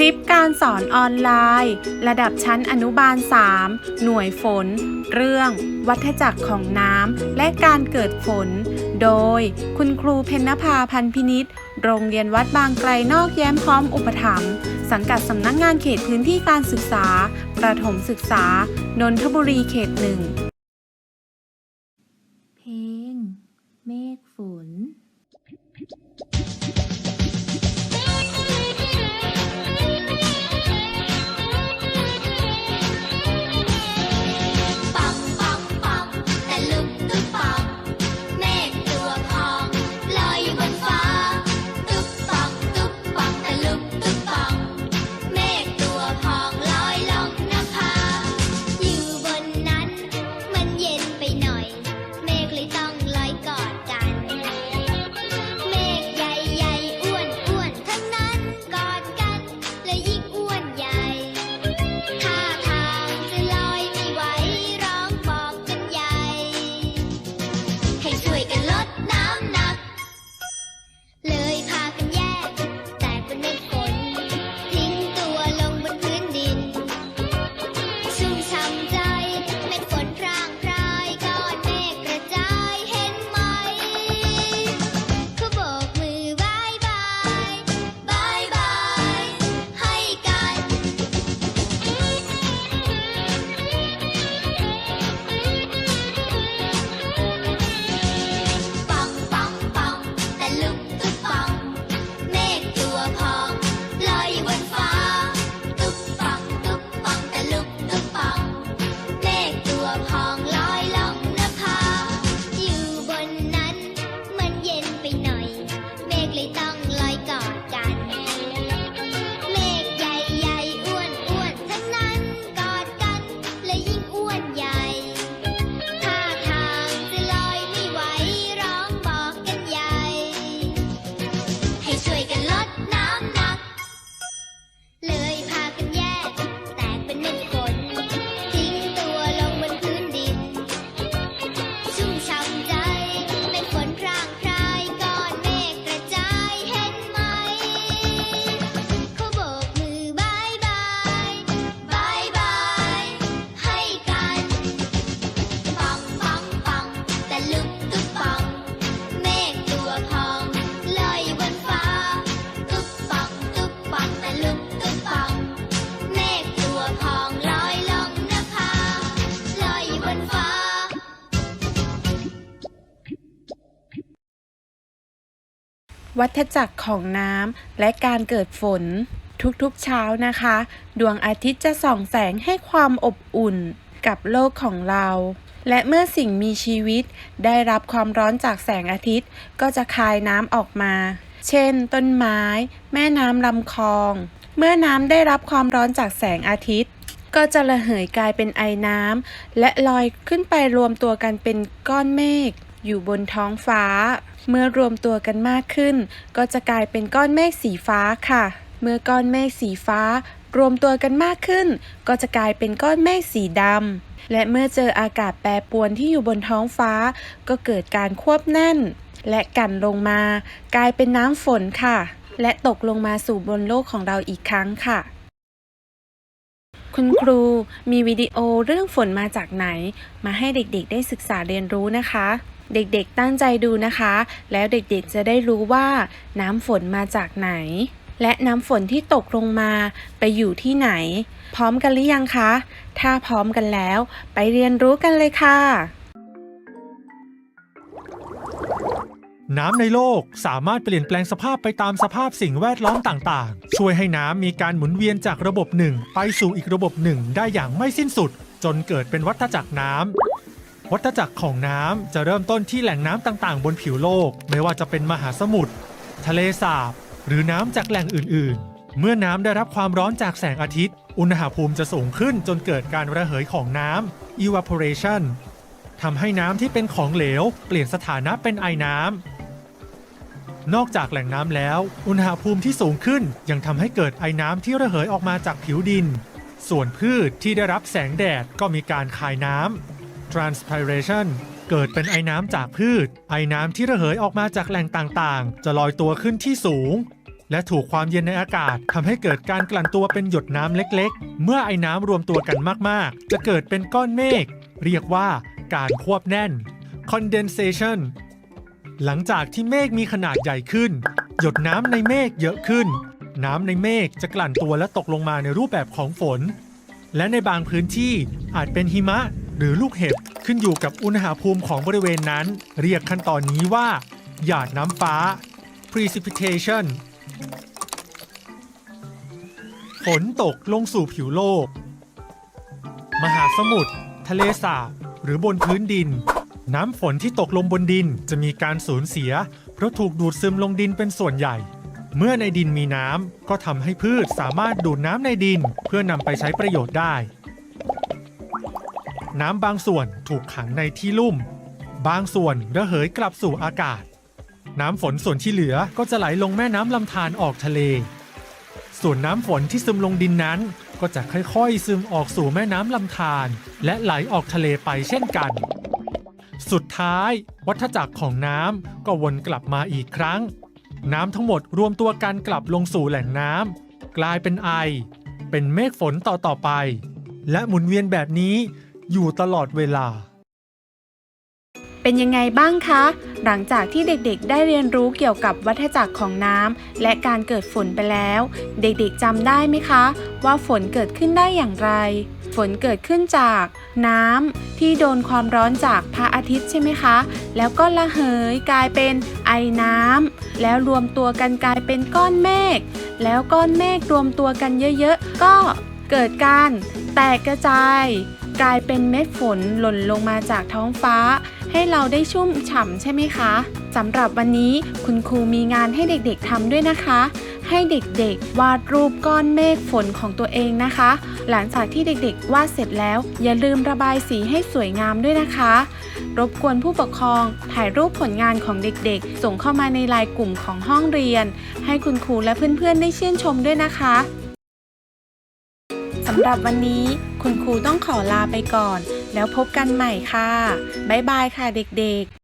ลิปการสอนออนไลน์ ระดับชั้นอนุบาล 3 หน่วยฝน เรื่อง วัฏจักรของน้ำและการเกิดฝน โดยคุณครูเพนภาพันพินิษโรงเรียนวัดบางไกลนอกแย้มพร้อมอุปถัมภ์สังกัดสำนักงานเขตพื้นที่การศึกษา ประถมศึกษา นนทบุรีเขตหนึ่ง เพลง เมฆฝน วัฏจักรของน้ำและการเกิดฝน ทุกๆเช้านะคะ ดวงอาทิตย์จะส่องแสงให้ความอบอุ่นกับโลกของเรา และเมื่อสิ่งมีชีวิตได้รับความร้อนจากแสงอาทิตย์ ก็จะคายน้ำออกมา เช่น ต้นไม้ แม่น้ำลำคลอง เมื่อน้ำได้รับความร้อนจากแสงอาทิตย์ ก็จะระเหยกลายเป็นไอน้ำและลอยขึ้นไปรวมตัวกันเป็นก้อนเมฆอยู่บนท้องฟ้า เมื่อรวมตัวกันมากขึ้น ก็จะกลายเป็นก้อนเมฆสีฟ้าค่ะ เมื่อก้อนเมฆสีฟ้ารวมตัวกันมากขึ้น ก็จะกลายเป็นก้อนเมฆสีดำและเมื่อเจออากาศแปรปรวนที่อยู่บนท้องฟ้า ก็เกิดการควบแน่น และกันลงมา กลายเป็นน้ำฝนค่ะ และตกลงมาสู่บนโลกของเราอีกครั้งค่ะ คุณครูมีวิดีโอเรื่องฝนมาจากไหน มาให้เด็กๆ ได้ศึกษาเรียนรู้นะคะ เด็กๆตั้งใจดูนะคะ แล้วเด็กๆจะได้รู้ว่าน้ำฝนมาจากไหน และน้ำฝนที่ตกลงมาไปอยู่ที่ไหน พร้อมกันหรือยังคะ ถ้าพร้อมกันแล้ว ไปเรียนรู้กันเลยค่ะ น้ำในโลกสามารถเปลี่ยนแปลงสภาพไปตามสภาพสิ่งแวดล้อมต่างๆ ช่วยให้น้ำมีการหมุนเวียนจากระบบหนึ่งไปสู่อีกระบบหนึ่งได้อย่างไม่สิ้นสุด จนเกิดเป็นวัฏจักรน้ำ วัฏจักรของน้ำจะเริ่มต้นที่แหล่งน้ำต่างๆ บนผิวโลก ไม่ว่าจะเป็นมหาสมุทรทะเลสาบ หรือน้ำจากแหล่งอื่น ๆ เมื่อน้ำได้รับความร้อนจากแสงอาทิตย์ อุณหภูมิจะสูงขึ้นจนเกิดการระเหยของน้ำ evaporation ทำให้น้ำที่เป็นของเหลว เปลี่ยนสถานะเป็นไอน้ำ นอกจากแหล่งน้ำแล้ว อุณหภูมิที่สูงขึ้นยังทำให้เกิดไอน้ำที่ระเหยออกมาจากผิวดิน ส่วนพืชที่ได้รับแสงแดดก็มีการคายน้ำ transpiration เกิดเป็นไอน้ำจากพืช ไอน้ำที่ระเหยออกมาจากแหล่งต่างๆ จะลอยตัวขึ้นที่สูง และถูกความเย็นในอากาศทำให้เกิดการกลั่นตัวเป็นหยดน้ำเล็กๆ เมื่อไอ้น้ำรวมตัวกันมากๆ จะเกิดเป็นก้อนเมฆเรียกว่าการควบแน่น condensation หลังจากที่เมฆมีขนาดใหญ่ขึ้น หยดน้ำในเมฆเยอะขึ้น น้ำในเมฆจะกลั่นตัวและตกลงมาในรูปแบบของฝน และในบางพื้นที่อาจเป็นหิมะ หรือลูกเห็บขึ้นอยู่กับอุณหภูมิของบริเวณนั้น เรียกขั้นตอนนี้ว่า หยาดน้ำฟ้า precipitation ฝนตกลงสู่ผิวโลก มหาสมุทรทะเลสาบหรือบนพื้นดิน น้ำฝนที่ตกลงบนดินจะมีการสูญเสีย เพราะถูกดูดซึมลงดินเป็นส่วนใหญ่ เมื่อในดินมีน้ำก็ทำให้พืชสามารถดูดน้ำในดิน เพื่อนำไปใช้ประโยชน์ได้ น้ำบางส่วนถูกขังในที่ลุ่ม บางส่วนระเหยกลับสู่อากาศ น้ำฝนส่วนที่เหลือก็จะไหลลงแม่น้ำลำธารออกทะเล ส่วนน้ำฝนที่ซึมลงดินนั้น ก็จะค่อยๆ ซึมออกสู่แม่น้ำลำธารและไหลออกทะเลไปเช่นกัน สุดท้าย วัฏจักรของน้ำก็วนกลับมาอีกครั้ง น้ำทั้งหมดรวมตัวกันกลับลงสู่แหล่งน้ำกลายเป็นไอ เป็นเมฆฝนต่อต่อๆไป และหมุนเวียนแบบนี้ อยู่ตลอดเวลา เป็นยังไงบ้างคะ หลังจากที่เด็กๆ ได้เรียนรู้เกี่ยวกับวัฏจักรของน้ำและการเกิดฝนไปแล้ว เด็กๆจำได้ไหมคะ ว่าฝนเกิดขึ้นได้อย่างไร ฝนเกิดขึ้นจากน้ำที่โดนความร้อนจากพระอาทิตย์ใช่ไหมคะ แล้วก็ระเหยกลายเป็นไอน้ำแล้วรวมตัวกันกลายเป็นก้อนเมฆแล้วก้อนเมฆรวมตัวกันเยอะๆ ก็เกิดการแตกกระจาย กลายเป็นเม็ดฝนหล่นลงมาจากท้องฟ้า ให้เราได้ชุ่มฉ่ำใช่ไหมคะสำหรับวันนี้คุณครูมีงานให้เด็กๆทำด้วยนะคะ ให้เด็กๆ วาดรูปก้อนเมฆฝนของตัวเองนะคะ หลังจากที่เด็กๆ วาดเสร็จแล้ว อย่าลืมระบายสีให้สวยงามด้วยนะคะ รบกวนผู้ปกครอง ถ่ายรูปผลงานของเด็กๆ ส่งเข้ามาในไลน์กลุ่มของห้องเรียน ให้คุณครูและเพื่อนๆ ได้ชื่นชมด้วยนะคะ หรับวันนี้คุณครูต้องขอลาไปก่อน แล้วพบกันใหม่ค่ะ บ๊ายบายค่ะเด็กๆ